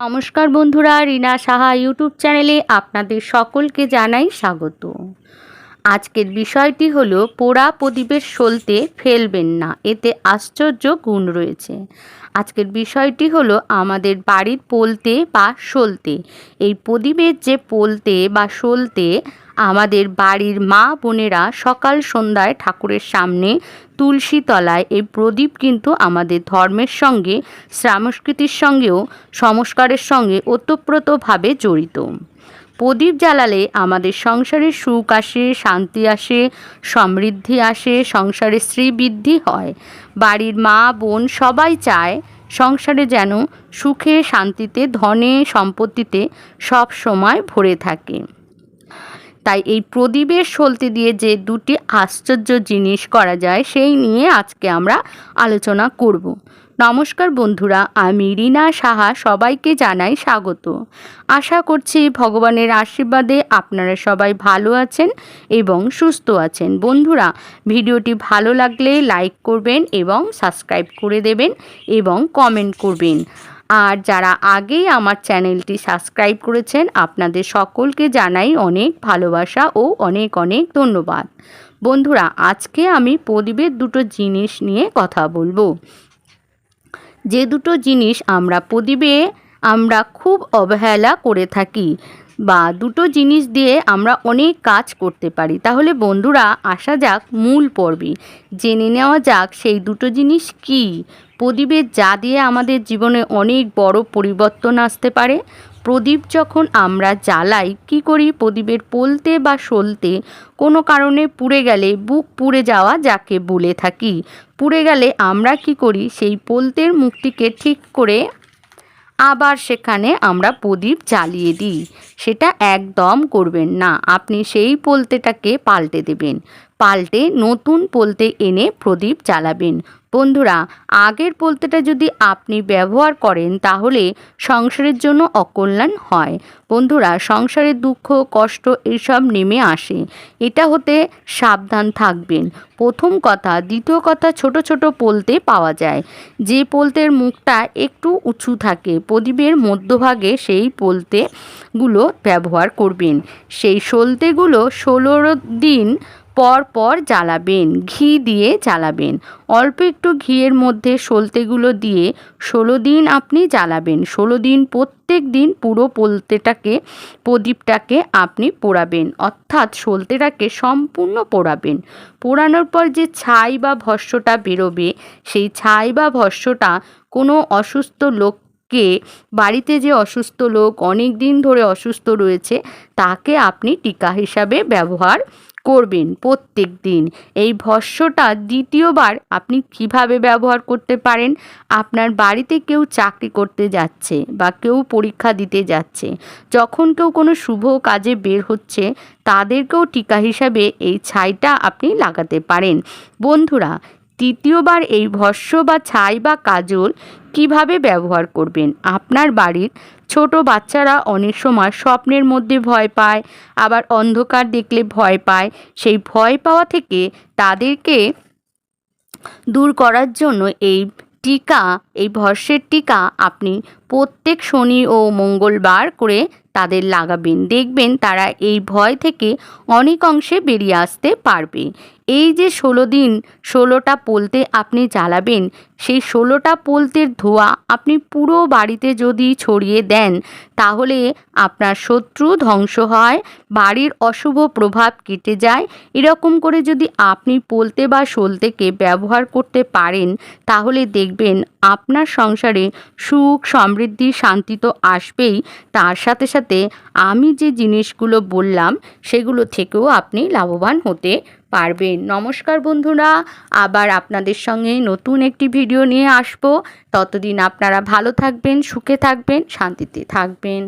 নমস্কার বন্ধুরা রিনা সাহা ইউটিউব চ্যানেলে আপনাদের সকলকে জানাই স্বাগত। আজকের বিষয়টি হলো, পোড়া প্রদীপের সলতে ফেলবেন না, এতে আশ্চর্য গুণ রয়েছে। আজকের বিষয়টি হলো, আমাদের বাড়ির পোলতে বা সলতে। এই প্রদীপের যে পোলতে বা সলতে আমাদের বাড়ির মা বোনেরা সকাল সন্ধ্যায় ঠাকুরের সামনে তুলসী তলায় এই প্রদীপ কিন্তু আমাদের ধর্মের সঙ্গে সংস্কৃতির সঙ্গেও, সংস্কারের সঙ্গে ওতপ্রোতভাবে জড়িত। প্রদীপ জ্বালালে আমাদের সংসারে সুখ আসে, শান্তি আসে, সমৃদ্ধি আসে সংসারে শ্রীবৃদ্ধি হয়। বাড়ির মা, বোন সবাই চায় সংসারে যেন সুখে, শান্তিতে, ধনে, সম্পত্তিতে সব সময় ভরে থাকে। তাই এই প্রদীপের সলতে দিয়ে যে দুটি আশ্চর্য জিনিস করা যায়, সেই নিয়ে আজকে আমরা আলোচনা করব। নমস্কার বন্ধুরা, আমি রিনা সাহা সবাইকে জানাই স্বাগত। আশা করছি ভগবানের আশীর্বাদে আপনারা সবাই ভালো আছেন এবং সুস্থ আছেন। বন্ধুরা, ভিডিওটি ভালো লাগলে লাইক করবেন এবং সাবস্ক্রাইব করে দেবেন এবং কমেন্ট করবেন। আর যারা আগেই আমার চ্যানেলটি সাবস্ক্রাইব করেছেন, আপনাদের সকলকে জানাই অনেক ভালোবাসা ও অনেক অনেক ধন্যবাদ। বন্ধুরা, আজকে আমি প্রদীপের দুটো জিনিস নিয়ে কথা বলব। যে দুটো জিনিস আমরা প্রদীপে আমরা খুব অবহেলা করে থাকি বা দুটো জিনিস দিয়ে আমরা অনেক কাজ করতে পারি। তাহলে বন্ধুরা, আসা যাক মূল পর্বে। জেনে নেওয়া যাক সেই দুটো জিনিস কি। প্রদীপের যা দিয়ে আমাদের জীবনে অনেক বড় পরিবর্তন আসতে পারে। প্রদীপ যখন আমরা জ্বালাই, কি করি? প্রদীপের পলতে বা সলতে কোনো কারণে পুড়ে গেলে বুক পুড়ে যাওয়া যাকে বলে থাকি। পুড়ে গেলে আমরা কি করি? সেই পলতের মুখটিকে ঠিক করে আবার সেখানে আমরা প্রদীপ জ্বালিয়ে দিই। সেটা একদম করবেন না। আপনি সেই পোলতেটাকে পাল্টে দেবেন। পাল্টে নতুন পোলতে এনে প্রদীপ জ্বালাবেন। বন্ধুরা, আগের পোলতেটা যদি আপনি ব্যবহার করেন, তাহলে সংসারের জন্য অকল্যাণ হয়। বন্ধুরা, সংসারের দুঃখ, কষ্ট এসব নেমে আসে। এটা হতে সাবধান থাকবেন। প্রথম কথা, দ্বিতীয় কথা, ছোট ছোট পোলতে পাওয়া যায়। যে পোলতের মুখটা একটু উঁচু থাকে, প্রদীপের মধ্যভাগে সেই পোলতেগুলো ব্যবহার করবেন। সেই সলতেগুলো ষোলো দিন পর পর জ্বালাবেন, ঘি দিয়ে জ্বালাবেন। অল্প একটু ঘিয়ের মধ্যে সলতেগুলো দিয়ে ষোলো দিন আপনি জ্বালাবেন। ষোলো দিন প্রত্যেক দিন পুরো পোলতেটাকে, প্রদীপটাকে আপনি পোড়াবেন। অর্থাৎ সলতেটাকে সম্পূর্ণ পোড়াবেন। পোড়ানোর পর যে ছাই বা ভস্যটা বেরোবে, সেই ছাই বা ভস্যটা কোনো অসুস্থ লোক কে বাড়িতে যে অসুস্থ লোক অনেক দিন ধরে অসুস্থ রয়েছে, তাকে আপনি টিকা হিসাবে ব্যবহার করবেন প্রত্যেক দিন। এই ভস্যটা দ্বিতীয়বার আপনি কীভাবে ব্যবহার করতে পারেন? আপনার বাড়িতে কেউ চাকরি করতে যাচ্ছে বা কেউ পরীক্ষা দিতে যাচ্ছে। যখন কেউ কোনো শুভ কাজে বের হচ্ছে, তাদেরকেও টিকা হিসাবে এই ছাইটা আপনি লাগাতে পারেন। বন্ধুরা তৃতীয়বার এই ভস্য বা ছাই বা কাজল কীভাবে ব্যবহার করবেন? আপনার বাড়ির ছোট বাচ্চারা অনেক সময় স্বপ্নের মধ্যে ভয় পায়, আবার অন্ধকার দেখলে ভয় পায়। সেই ভয় পাওয়া থেকে তাদেরকে দূর করার জন্য এই টিকা, এই ভস্যের টিকা আপনি প্রত্যেক শনি ও মঙ্গলবার করে তাদের লাগাবেন। দেখবেন তারা এই ভয় থেকে অনেক অংশে বেরিয়ে আসতে পারবে। এই যে ষোলো দিন ষোলোটা পোলতে আপনি জ্বালাবেন, সেই ষোলোটা পোলতের ধোয়া আপনি পুরো বাড়িতে যদি ছড়িয়ে দেন, তাহলে আপনার শত্রু ধ্বংস হয়, বাড়ির অশুভ প্রভাব কেটে যায়। এরকম করে যদি আপনি পোলতে বা সলতেকে ব্যবহার করতে পারেন, তাহলে দেখবেন আপনার সংসারে সুখ, সমৃদ্ধি, শান্তি তো আসবেই। তার সাথে সাথে আমি যে জিনিসগুলো বললাম, সেগুলো থেকেও আপনি লাভবান হতে পারবেন। নমস্কার বন্ধুরা, আবার আপনাদের সঙ্গে নতুন একটি ভিডিও নিয়ে আসব। ততদিন আপনারা ভালো থাকবেন, সুখে থাকবেন, শান্তিতে থাকবেন।